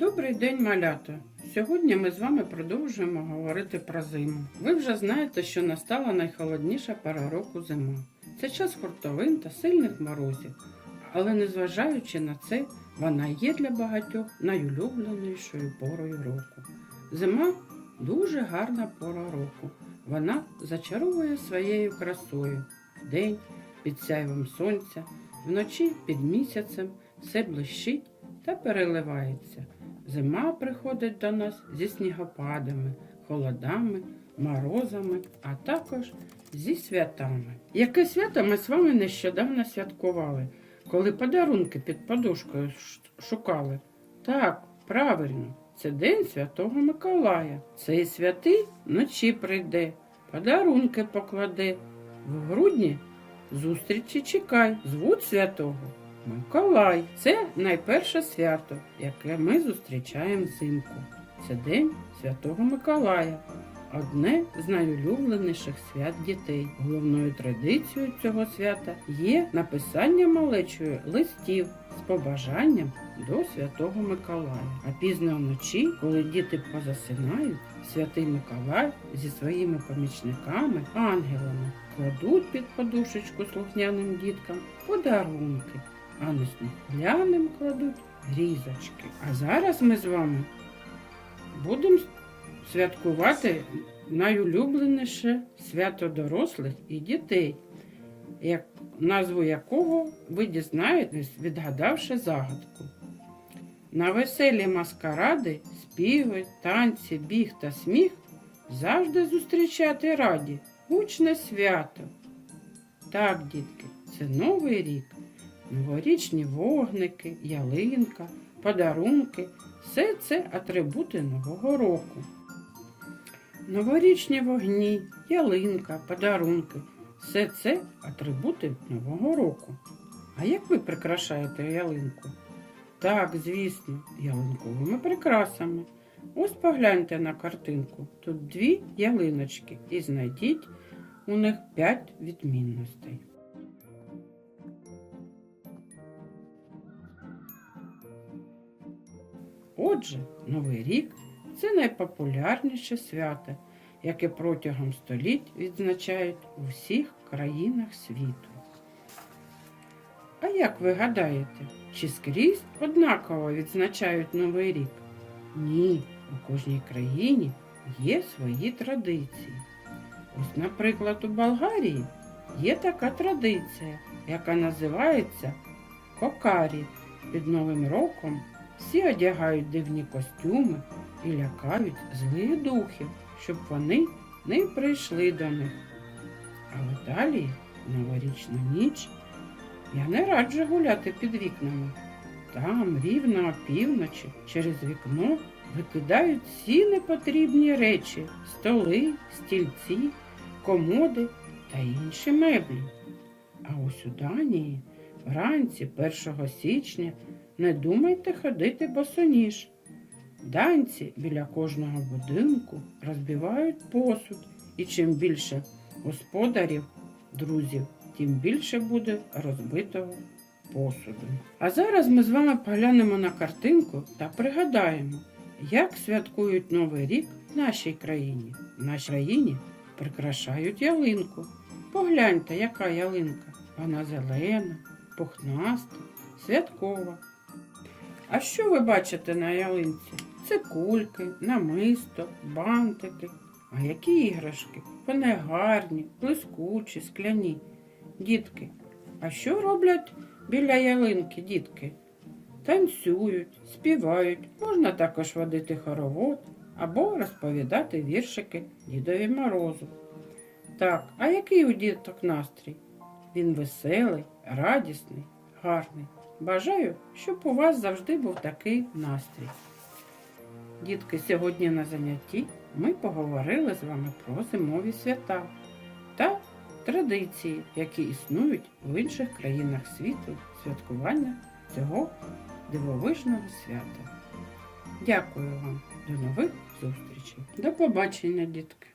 Добрий день, малята! Сьогодні ми з вами продовжуємо говорити про зиму. Ви вже знаєте, що настала найхолодніша пора року зима. Це час хуртовин та сильних морозів. Але незважаючи на це, вона є для багатьох найулюбленішою порою року. Зима дуже гарна пора року. Вона зачаровує своєю красою. Вдень під сяйвом сонця, вночі під місяцем все блищить та переливається. Зима приходить до нас зі снігопадами, холодами, морозами, а також зі святами. Яке свято ми з вами нещодавно святкували, коли подарунки під подушкою шукали? Так, правильно, це День Святого Миколая. Цей святий вночі прийде, подарунки покладе. В грудні зустрічі чекай, звуть святого. Миколай це найперше свято, яке ми зустрічаємо взимку. Це День Святого Миколая, одне з найулюбленіших свят дітей. Головною традицією цього свята є написання малечою листів з побажанням до Святого Миколая. А пізно вночі, коли діти позасинають, святий Миколай зі своїми помічниками, ангелами, кладуть під подушечку слухняним діткам подарунки а на снігляним кладуть грізочки. А зараз ми з вами будемо святкувати найулюбленіше свято дорослих і дітей, як, назву якого ви дізнаєтесь, відгадавши загадку. На веселі маскаради, співи, танці, біг та сміх завжди зустрічати раді, гучне свято. Так, дітки, це новий рік. Новорічні вогники, ялинка, подарунки все це атрибути Нового року. Новорічні вогні, ялинка, подарунки все це атрибути Нового року. А як ви прикрашаєте ялинку? Так, звісно, ялинковими прикрасами. Ось погляньте на картинку. Тут дві ялиночки і знайдіть у них п'ять відмінностей. Отже, Новий рік це найпопулярніше свято, яке протягом століть відзначають у всіх країнах світу. А як ви гадаєте, чи скрізь однаково відзначають Новий рік? Ні, у кожній країні є свої традиції. Ось, наприклад, у Болгарії є така традиція, яка називається кокарі. Під Новим роком всі одягають дивні костюми і лякають злих духів, щоб вони не прийшли до них. А в Італії новорічну ніч я не раджу гуляти під вікнами. Там рівно опівночі через вікно викидають всі непотрібні речі, столи, стільці, комоди та інші меблі. А ось у Данії вранці 1 січня не думайте ходити босоніж. Данці біля кожного будинку розбивають посуд, і чим більше господарів, друзів, тим більше буде розбитого посуду. А зараз ми з вами поглянемо на картинку та пригадаємо, як святкують Новий рік в нашій країні. В нашій країні прикрашають ялинку. Погляньте, яка ялинка. Вона зелена, пухнаста, святкова. А що ви бачите на ялинці? Це кульки, намисто, бантики. А які іграшки? Вони гарні, блискучі, скляні. Дітки, а що роблять біля ялинки, дітки? Танцюють, співають, можна також водити хоровод або розповідати віршики Дідові Морозу. Так, а який у діток настрій? Він веселий, радісний, гарний. Бажаю, щоб у вас завжди був такий настрій. Дітки, сьогодні на занятті ми поговорили з вами про зимові свята та традиції, які існують в інших країнах світу святкування цього дивовижного свята. Дякую вам, до нових зустрічей. До побачення, дітки!